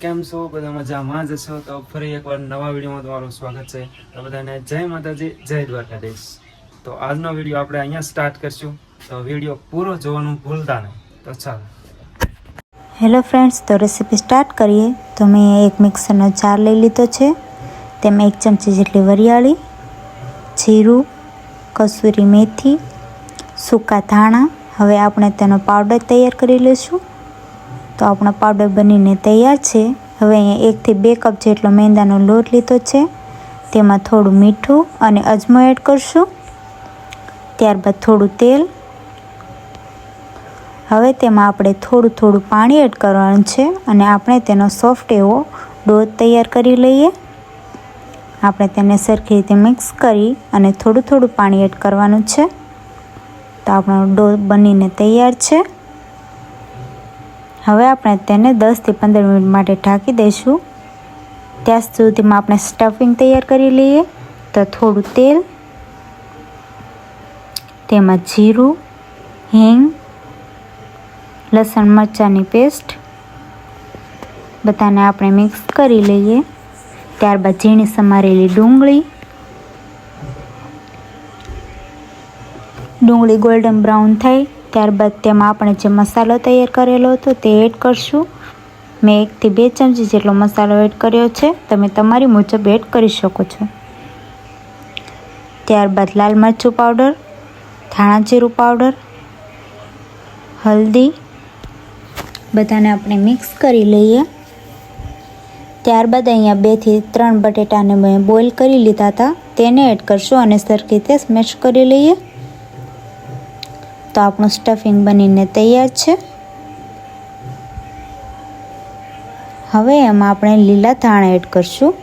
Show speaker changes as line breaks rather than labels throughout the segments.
કેમ છો? બધા મજામાં જ છો? તો ફરી એકવાર નવા વિડીયોમાં તમારું સ્વાગત છે. તો બધાને જય માતાજી, જય દ્વારકાધીશ. તો આજનો વીડિયો આપણે અહીંયા સ્ટાર્ટ કરશું. તો વીડિયો પૂરો જોવાનું ભૂલતા નહીં. તો ચાલો.
હેલો ફ્રેન્ડ્સ તો રેસીપી સ્ટાર્ટ કરીએ. તો મેં એક મિક્સરનો ચાર લઈ લીધો છે. તેમાં એક ચમચી જેટલી વરિયાળી, જીરું, કસૂરી મેથી, સૂકા ધાણા. હવે આપણે તેનો પાવડર તૈયાર કરી લઈશું. તો આપણો પાવડર બનીને તૈયાર છે. હવે અહીંયા એકથી બે કપ જેટલો મેંદાનો લોટ લીધો છે. તેમાં થોડું મીઠું અને અજમો એડ કરશું. ત્યારબાદ થોડું તેલ. હવે તેમાં આપણે થોડું થોડું પાણી એડ કરવાનું છે અને આપણે તેનો સોફ્ટ એવો ડો તૈયાર કરી લઈએ. આપણે તેને સરખી રીતે મિક્સ કરી અને થોડું થોડું પાણી એડ કરવાનું છે. તો આપણો ડો બનીને તૈયાર છે. હવે આપણે તેને દસથી પંદર મિનિટ માટે ઢાંકી દઈશું. ત્યાં સુધીમાં આપણે સ્ટફિંગ તૈયાર કરી લઈએ. તો થોડું તેલ તેમાં જીરું, હિંગ, લસણ મરચાંની પેસ્ટ, બધાને આપણે મિક્સ કરી લઈએ. ત્યારબાદ ઝીણી સમારેલી ડુંગળી ડુંગળી ગોલ્ડન બ્રાઉન થાય ત્યારબાદ તેમાં આપણે જે મસાલો તૈયાર કરેલો હતો તે એડ કરશું. મેં એકથી બે ચમચી જેટલો મસાલો એડ કર્યો છે. તમે તમારી મુજબ એડ કરી શકો છો. ત્યારબાદ લાલ મરચું પાવડર, ધાણા જીરું પાવડર, હલ્દી, બધાને આપણે મિક્સ કરી લઈએ. ત્યારબાદ અહીંયા બેથી ત્રણ બટેટાને મેં બોઇલ કરી લીધા હતા. તેને એડ કરશું અને સરખી રીતે સ્મેશ કરી લઈએ. તો આપણું સ્ટફિંગ બનીને તૈયાર છે. હવે એમાં આપણે લીલા ધાણા એડ કરશું.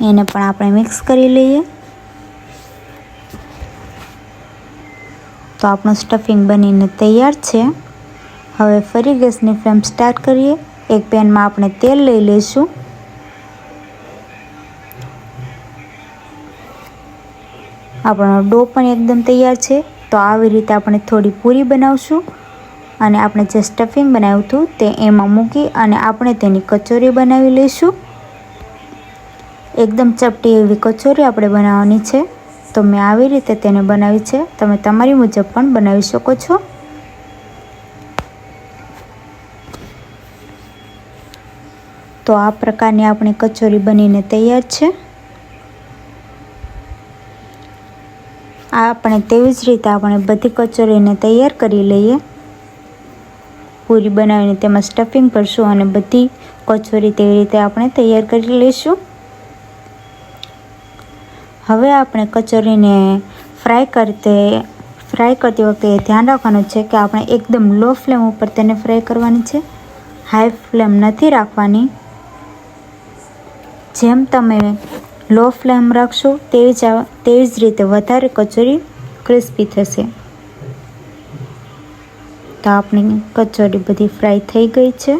એને પણ આપણે મિક્સ કરી લઈએ. તો આપણું સ્ટફિંગ બનીને તૈયાર છે. હવે ફરી ગેસની ફ્લેમ સ્ટાર્ટ કરીએ. એક પેનમાં આપણે તેલ લઈ લઈશું. આપણો ડો પણ એકદમ તૈયાર છે. તો આવી રીતે આપણે થોડી પૂરી બનાવશું. અને આપણે જે સ્ટફિંગ બનાવ્યું હતું તે એમાં મૂકી અને આપણે તેની કચોરી બનાવી લઈશું. એકદમ ચપટી એવી કચોરી આપણે બનાવવાની છે. તો મેં આવી રીતે તેને બનાવી છે. તમે તમારી મુજબ પણ બનાવી શકો છો. તો આ પ્રકારની આપણી કચોરી બનીને તૈયાર છે. આ આપણે તેવી જ રીતે આપણે બધી કચોરીને તૈયાર કરી લઈએ. પૂરી બનાવીને તેમાં સ્ટફિંગ કરશું અને બધી કચોરી તેવી રીતે આપણે તૈયાર કરી લઈશું. હવે આપણે કચોરીને ફ્રાય કરતે ફ્રાય કરતી વખતે ધ્યાન રાખવાનું છે કે આપણે એકદમ લો ફ્લેમ ઉપર તેને ફ્રાય કરવાની છે. હાઈ ફ્લેમ નથી રાખવાની. જેમ તમે લો ફ્લેમ રાખશો તેવી જ તેવી જ રીતે વધારે કચોરી ક્રિસ્પી થશે. તો આપણી કચોરી બધી ફ્રાય થઈ ગઈ છે.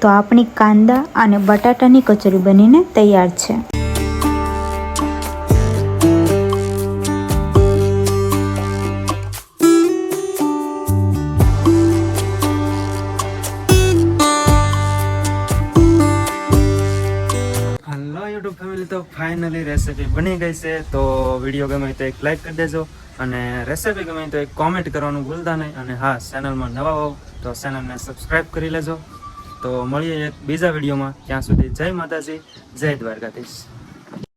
તો આપણી કાંદા અને બટાટાની કચોરી બનીને તૈયાર છે.
હલો યુટ્યુબ ફેમિલી તો ફાઇનલી રેસીપી બની ગઈ છે, તો વીડિયો ગમે તો એક લાઈક કરી દેજો અને રેસીપી ગમે તો એક કોમેન્ટ કરવાનું ભૂલતા નહીં. અને હા ચેનલમાં નવા હોવ તો ચેનલને સબસ્ક્રાઈબ કરી લેજો. તો મળીએ એક બીજા વિડીયોમાં ત્યાં સુધી જય માતાજી, જય દ્વારકાધીશ.